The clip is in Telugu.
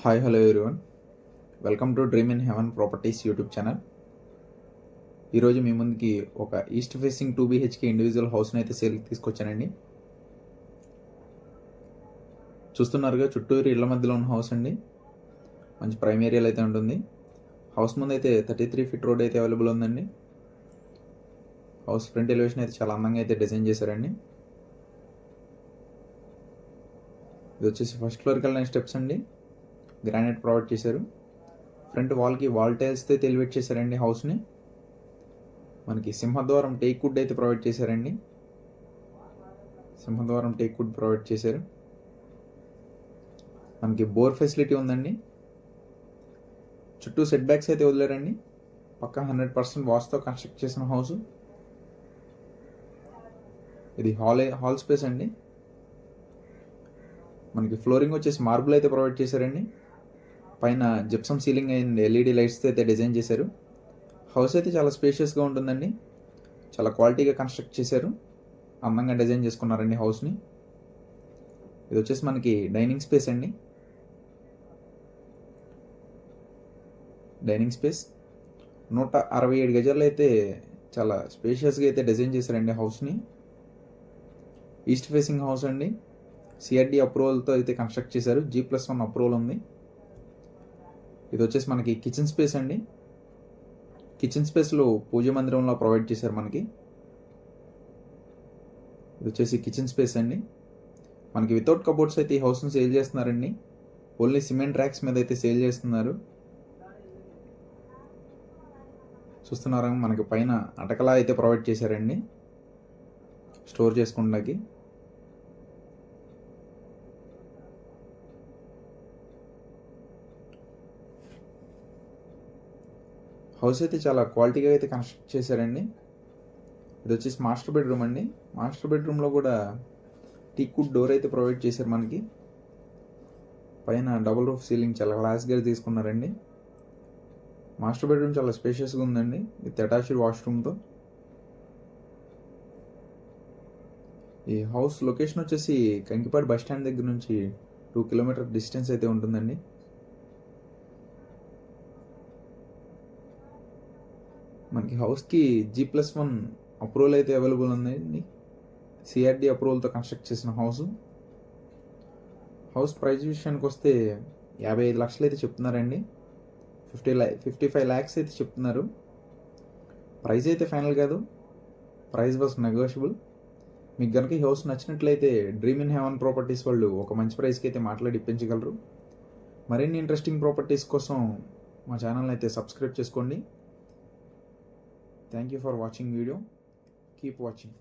Hi hello everyone welcome to dream in heaven properties YouTube channel ఈరోజు మీ ముందుకి ఒక east facing two BHK individual హౌస్ని అయితే సేల్కి తీసుకొచ్చానండి. చూస్తున్నారుగా చుట్టూరు ఇళ్ళ మధ్యలో ఉన్న హౌస్ అండి. మంచి ప్రైమ్ ఏరియాలో అయితే ఉంటుంది. హౌస్ ముందు అయితే థర్టీ త్రీ ఫీట్ రోడ్ అయితే అవైలబుల్ ఉందండి. హౌస్ ఫ్రంట్ ఎలివేషన్ అయితే చాలా అందంగా అయితే డిజైన్ చేశారండి. ఇది వచ్చేసి ఫస్ట్ ఫ్లోర్కి వెళ్ళిన స్టెప్స్ అండి. గ్రానైట్ ప్రొవైడ్ చేశారు. ఫ్రంట్ వాల్కి వాల్ టైల్స్తో ఎలివేట్ చేశారండి హౌస్ని. మనకి సింహద్వారం టేక్ వుడ్ అయితే ప్రొవైడ్ చేశారండి. సింహద్వారం టేక్ వుడ్ ప్రొవైడ్ చేశారు. మనకి బోర్ ఫెసిలిటీ ఉందండి. చుట్టూ సెట్ బ్యాక్స్ అయితే వదిలేరండి. పక్క హండ్రెడ్ పర్సెంట్ వాస్తో కన్స్ట్రక్ట్ చేసిన హౌస్. ఇది హాల్ హాల్ స్పేస్ అండి. మనకి ఫ్లోరింగ్ వచ్చేసి మార్బుల్ అయితే ప్రొవైడ్ చేశారండి. పైన gypsum ceiling and LED lights అయితే డిజైన్ చేశారు. హౌస్ అయితే చాలా స్పేషియస్గా ఉంటుందండి. చాలా క్వాలిటీగా కన్స్ట్రక్ట్ చేశారు. అందంగా డిజైన్ చేసుకున్నారండి హౌస్ని ఇది వచ్చేసి మనకి డైనింగ్ స్పేస్ అండి. డైనింగ్ స్పేస్ నూట అరవై ఏడు గజాలు అయితే చాలా స్పేషియస్గా అయితే డిజైన్ చేశారండి హౌస్ని ఈస్ట్ ఫేసింగ్ హౌస్ అండి. సిఆర్డి అప్రూవల్తో అయితే కన్స్ట్రక్ట్ చేశారు. జీ ప్లస్ వన్ అప్రూవల్ ఉంది. ఇది వచ్చేసి మనకి కిచెన్ స్పేస్ అండి. కిచెన్ స్పేస్లో పూజ మందిరంలో ప్రొవైడ్ చేశారు మనకి. ఇది వచ్చేసి కిచెన్ స్పేస్ అండి. మనకి వితౌట్ కబోర్డ్స్ అయితే ఈ హౌస్ని సేల్ చేస్తున్నారండి. ఓన్లీ సిమెంట్ ర్యాక్స్ మీద అయితే సేల్ చేస్తున్నారు. చూస్తున్నారా? మనకి పైన అటకలా అయితే ప్రొవైడ్ చేశారండి. స్టోర్ చేసుకోవడానికి హౌస్ అయితే చాలా క్వాలిటీగా అయితే కన్స్ట్రక్ట్ చేశారండి. ఇది వచ్చేసి మాస్టర్ బెడ్రూమ్ అండి. మాస్టర్ బెడ్రూమ్లో కూడా టీక్వుడ్ డోర్ అయితే ప్రొవైడ్ చేశారు మనకి. పైన డబుల్ రూఫ్ సీలింగ్ చాలా క్లాస్గా తీసుకున్నారండి. మాస్టర్ బెడ్రూమ్ చాలా స్పేషియస్గా ఉందండి. విత్ అటాచ్డ్ వాష్రూమ్తో. ఈ హౌస్ లొకేషన్ వచ్చేసి కంకిపాడు బస్ స్టాండ్ దగ్గర నుంచి టూ కిలోమీటర్ డిస్టెన్స్ అయితే ఉంటుందండి. మనకి హౌస్కి జీ ప్లస్ వన్ అప్రూవల్ అయితే అవైలబుల్ ఉందండి. సిఆర్డి అప్రూవల్తో కన్స్ట్రక్ట్ చేసిన హౌస్. హౌస్ ప్రైస్ విషయానికి వస్తే యాభై ఐదు లక్షలు అయితే చెప్తున్నారండి. ఫిఫ్టీ ల్యా ఫిఫ్టీ ఫైవ్ ల్యాక్స్ అయితే చెప్తున్నారు. ప్రైస్ అయితే ఫైనల్ కాదు. Price was negotiable. మీకు కనుక ఈ హౌస్ నచ్చినట్లయితే డ్రీమ్ ఇన్ హెవెన్ ప్రాపర్టీస్ వాళ్ళు ఒక మంచి ప్రైస్కి అయితే మాట్లాడి ఇప్పించగలరు. మరిన్ని ఇంట్రెస్టింగ్ ప్రాపర్టీస్ కోసం మా ఛానల్ అయితే సబ్స్క్రైబ్ చేసుకోండి. Thank you for watching video. Keep watching.